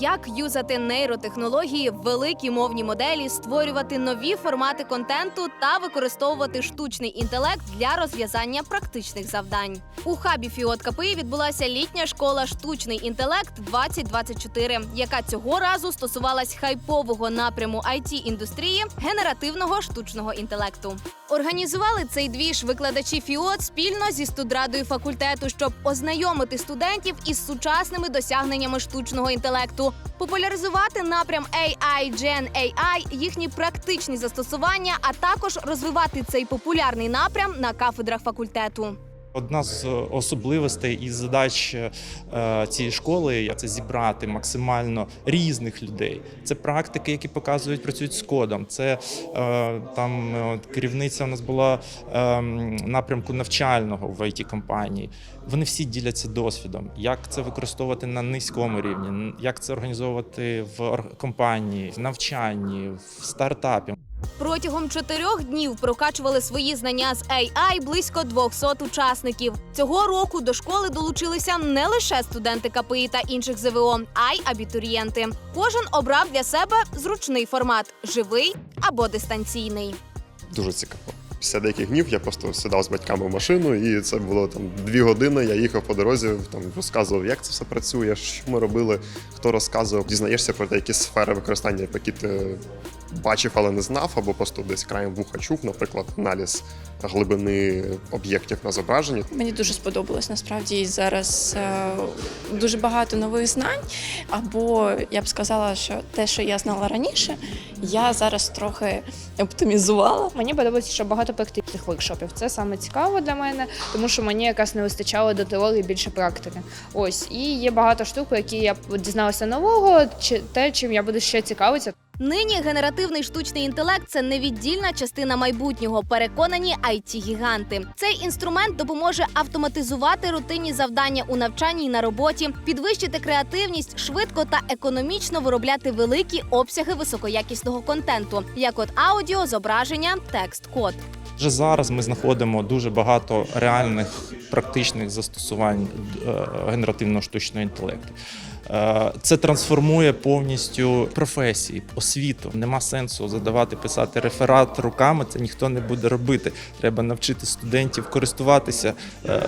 Як юзати нейротехнології, великі мовні моделі, створювати нові формати контенту та використовувати штучний інтелект для розв'язання практичних завдань. У хабі Фіот КПІ відбулася літня школа штучний інтелект 2024, яка цього разу стосувалась хайпового напряму it індустрії генеративного штучного інтелекту. Організували цей двіж викладачі ФІОД спільно зі студрадою факультету, щоб ознайомити студентів із сучасними досягненнями штучного інтелекту, популяризувати напрям AI, Gen AI, їхні практичні застосування, а також розвивати цей популярний напрям на кафедрах факультету. Одна з особливостей і задач е, цієї школи це зібрати максимально різних людей. Це практики, які показують, працюють з кодом. Це е, там е, керівниця у нас була е, напрямку навчального в it компанії. Вони всі діляться досвідом, як це використовувати на низькому рівні, як це організовувати в компанії, в навчанні, в стартапі. Протягом чотирьох днів прокачували свої знання з AI близько 200 учасників. Цього року до школи долучилися не лише студенти КПІ та інших ЗВО, а й абітурієнти. Кожен обрав для себе зручний формат живий або дистанційний. дуже цікаво. Після деяких днів я просто сідав з батьками в машину, і це було там дві години. Я їхав по дорозі, там розказував, як це все працює, що ми робили, хто розказував. Дізнаєшся про якісь сфери використання, які ти бачив, але не знав, або просто десь краєм вуха чув, наприклад, аналіз глибини об'єктів на зображенні. Мені дуже сподобалось насправді і зараз е, дуже багато нових знань. Або я б сказала, що те, що я знала раніше, я зараз трохи оптимізувала. Мені подобається, що багато практичних воркшопів. Це саме цікаво для мене, тому що мені якраз не вистачало до теорії більше практики. Ось і є багато штук, які я дізналася нового, чи те, чим я буду ще цікавитися. Нині генеративний штучний інтелект це невіддільна частина майбутнього. Переконані it гіганти Цей інструмент допоможе автоматизувати рутинні завдання у навчанні і на роботі, підвищити креативність, швидко та економічно виробляти великі обсяги високоякісного контенту, як от аудіо, зображення, текст, код. Вже зараз ми знаходимо дуже багато реальних практичних застосувань е, генеративного штучного інтелекту. Е, Це трансформує повністю професії, освіту. Нема сенсу задавати писати реферат руками. Це ніхто не буде робити. Треба навчити студентів користуватися е,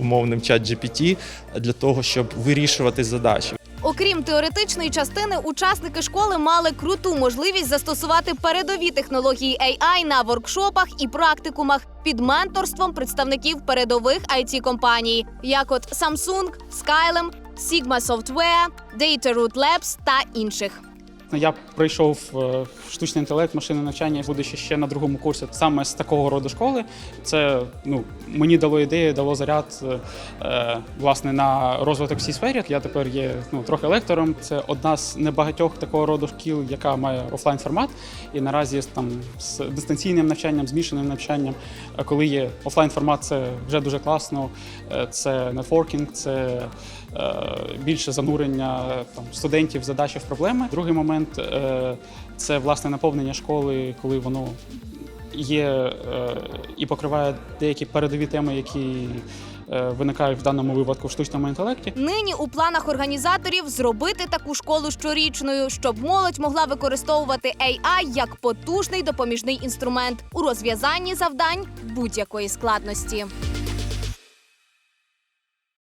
умовним чат GPT для того, щоб вирішувати задачі. Окрім теоретичної частини, учасники школи мали круту можливість застосувати передові технології AI на воркшопах і практикумах під менторством представників передових it компаній, як от Samsung, Skylum, Sigma Software, Dataroot Labs та інших. Ну, Я пройшов е, штучний інтелект, машинне навчання, будучи ще на другому курсі саме з такого роду школи. Це ну, мені дало ідею, дало заряд е, е, власне на розвиток в цій сфері. Я тепер є ну, трохи лектором. Це одна з небагатьох такого роду шкіл, яка має офлайн формат. І наразі там з дистанційним навчанням, змішаним навчанням, е, коли є офлайн формат, це вже дуже класно. Це нетворкінг, це е, більше занурення там, студентів в задачі в проблеми. Другий момент е, це власне наповнення школи, коли воно є е, і покриває деякі передові теми, які е, виникають в даному випадку в штучному інтелекті. Нині у планах організаторів зробити таку школу щорічною, щоб молодь могла використовувати AI як потужний допоміжний інструмент у розв'язанні завдань будь-якої складності.